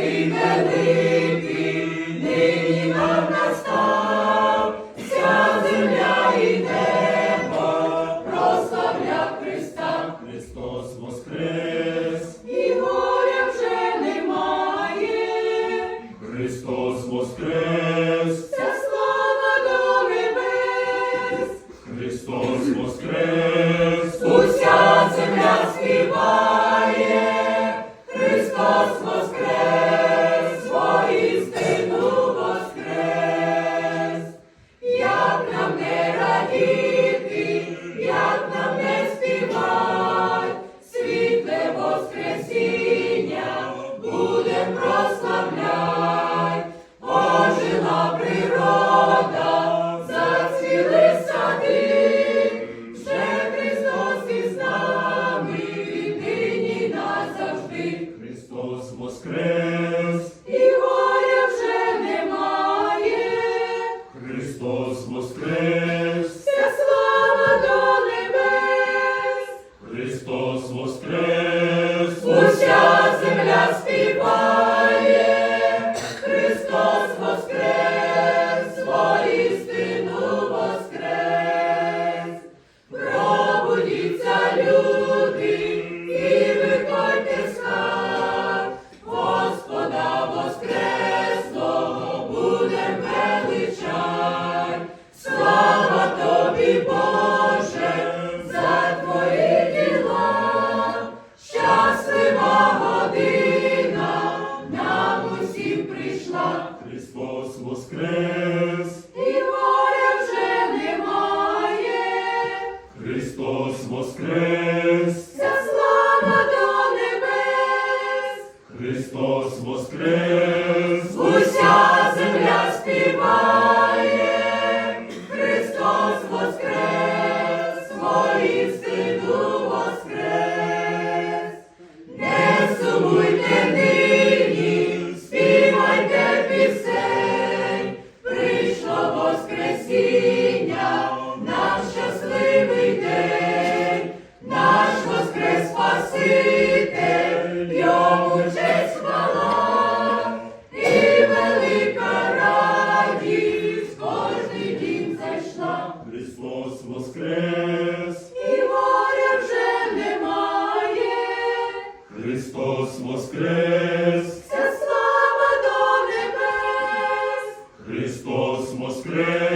ти великий, нині настав, вся земля і небо, прославля Христа, Христос Воскрес, і горя вже немає, Христос Воскрес, вся слава до Христос Воскрес. Happy воскрес! Вся слава до небес! Христос воскрес! Уся земля співає! Христос воскрес! Своїм сину воскрес! Не сумуйте нині, співайте пісень! Христос Воскрес! Вся слава до небес! Христос Воскрес!